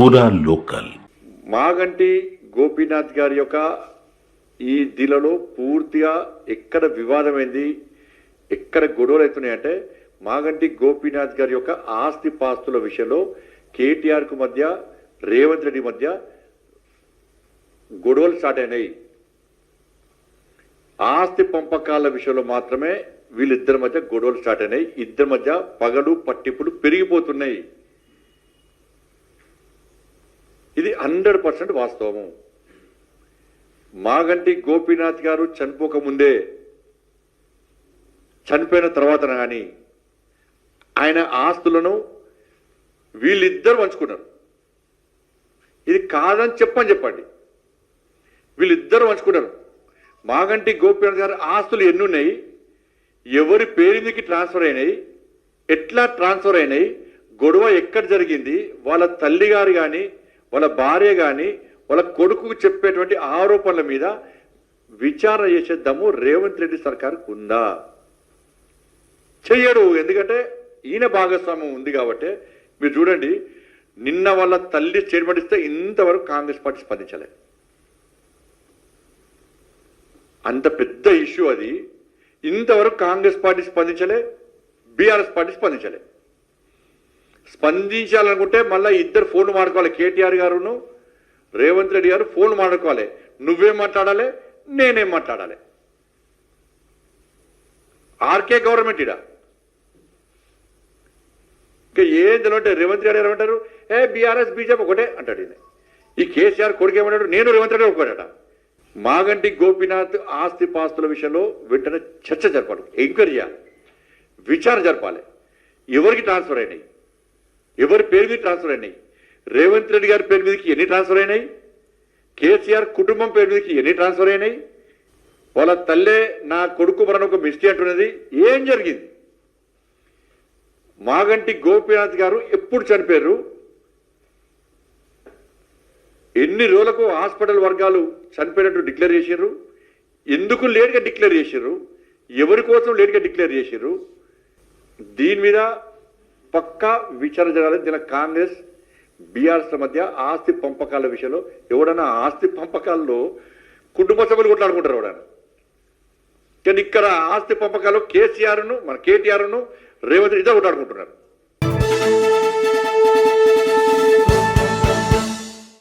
పూరా లోకల్ మాగంటి గోపీనాథ్ గారి యొక్క ఈ దిలలో పూర్తిగా ఎక్కడ వివాదమైంది ఎక్కడ గొడవలు అవుతున్నాయంటే మాగంటి గోపీనాథ్ గారి యొక్క ఆస్తి పాస్తుల విషయంలో కేటీఆర్కు మధ్య రేవంత్ రెడ్డి మధ్య గొడవలు స్టార్ట్ అయినాయి. ఆస్తి పంపకాల విషయంలో మాత్రమే వీళ్ళిద్దరి మధ్య గొడవలు స్టార్ట్ అయినాయి. ఇద్దరి మధ్య పగలు పట్టింపులు పెరిగిపోతున్నాయి. ఇది హండ్రెడ్ పర్సెంట్ వాస్తవము. మాగంటి గోపీనాథ్ గారు చనిపోకముందే చనిపోయిన తర్వాత కానీ ఆయన ఆస్తులను వీళ్ళిద్దరు పంచుకున్నారు. ఇది కాదని చెప్పని చెప్పండి. వీళ్ళిద్దరు పంచుకున్నారు. మాగంటి గోపీనాథ్ గారు ఆస్తులు ఎన్ని ఉన్నాయి ఎవరి పేరు మీదకి ట్రాన్స్ఫర్ అయినాయి? ఎట్లా ట్రాన్స్ఫర్ అయినాయి? గొడవ ఎక్కడ జరిగింది? వాళ్ళ తల్లి గారు కానీ వాళ్ళ భార్య కానీ వాళ్ళ కొడుకు చెప్పేటువంటి ఆరోపణల మీద విచారణ చేసే దమ్ము రేవంత్ రెడ్డి సర్కార్కు ఉందా? చెయ్యడు. ఎందుకంటే ఈయన భాగస్వామ్యం ఉంది కాబట్టి మీరు చూడండి నిన్న వాళ్ళ తల్లి స్టేట్మెంట్ ఇస్తే ఇంతవరకు కాంగ్రెస్ పార్టీ స్పందించలే. అంత పెద్ద ఇష్యూ అది. ఇంతవరకు కాంగ్రెస్ పార్టీ స్పందించలే బీఆర్ఎస్ పార్టీ స్పందించలే. స్పందించాలనుకుంటే మళ్ళీ ఇద్దరు ఫోన్ మాడుకోవాలి కేటీఆర్ గారును రేవంత్ రెడ్డి గారు ఫోన్ మాడుకోవాలి నువ్వేం మాట్లాడాలి? నేనేం మాట్లాడాలి? ఆర్కే గవర్నమెంట్ ఇడా ఇంకా ఏం తెలియంటే రేవంత్ రెడ్డి గారు ఏమంటారు? ఏ బీఆర్ఎస్ బీజేపీ ఒకటే అంటాడు ఈయన. ఈ కేసీఆర్ కొడుకు ఏమంటాడు? నేను రేవంత్ రెడ్డి ఒకటట మాగంటి గోపీనాథ్ ఆస్తి పాస్తుల విషయంలో వెంటనే చర్చ జరపాలి. ఎంక్వైరీ చేయాలి. విచారణ జరపాలి. ఎవరికి ట్రాన్స్ఫర్ అయినాయి? ఎవరి పేరు మీద ట్రాన్స్ఫర్ అయినాయి? రేవంత్ రెడ్డి గారి పేరు మీదకి ఎన్ని ట్రాన్స్ఫర్ అయినాయి? కేసీఆర్ కుటుంబం పేరు మీదకి ఎన్ని ట్రాన్స్ఫర్ అయినాయి? వాళ్ళ తల్లే నా కొడుకు మరణ ఒక మిస్టీ అంటున్నది. ఏం జరిగింది? మాగంటి గోపీనాథ్ గారు ఎప్పుడు చనిపోయారు? ఎన్ని రోజులకు హాస్పిటల్ వర్గాలు చనిపోయినట్టు డిక్లేర్ చేశారు? ఎందుకు లేట్గా డిక్లేర్ చేశారు? ఎవరి కోసం లేట్గా డిక్లేర్ చేశారు? దీని మీద పక్కా విచారణ జరగాలి దీని కాంగ్రెస్ బీఆర్ఎస్ మధ్య ఆస్తి పంపకాల విషయంలో ఎవడన్నా ఆస్తి పంపకాల్లో కుటుంబ సభ్యులు కొట్లాడుకుంటారు ఎవడన్నా. కానీ ఇక్కడ ఆస్తి పంపకాలు కేసీఆర్ను మన కేటీఆర్ను రేవంత్ రెడ్డి కొట్లాడుకుంటున్నారు.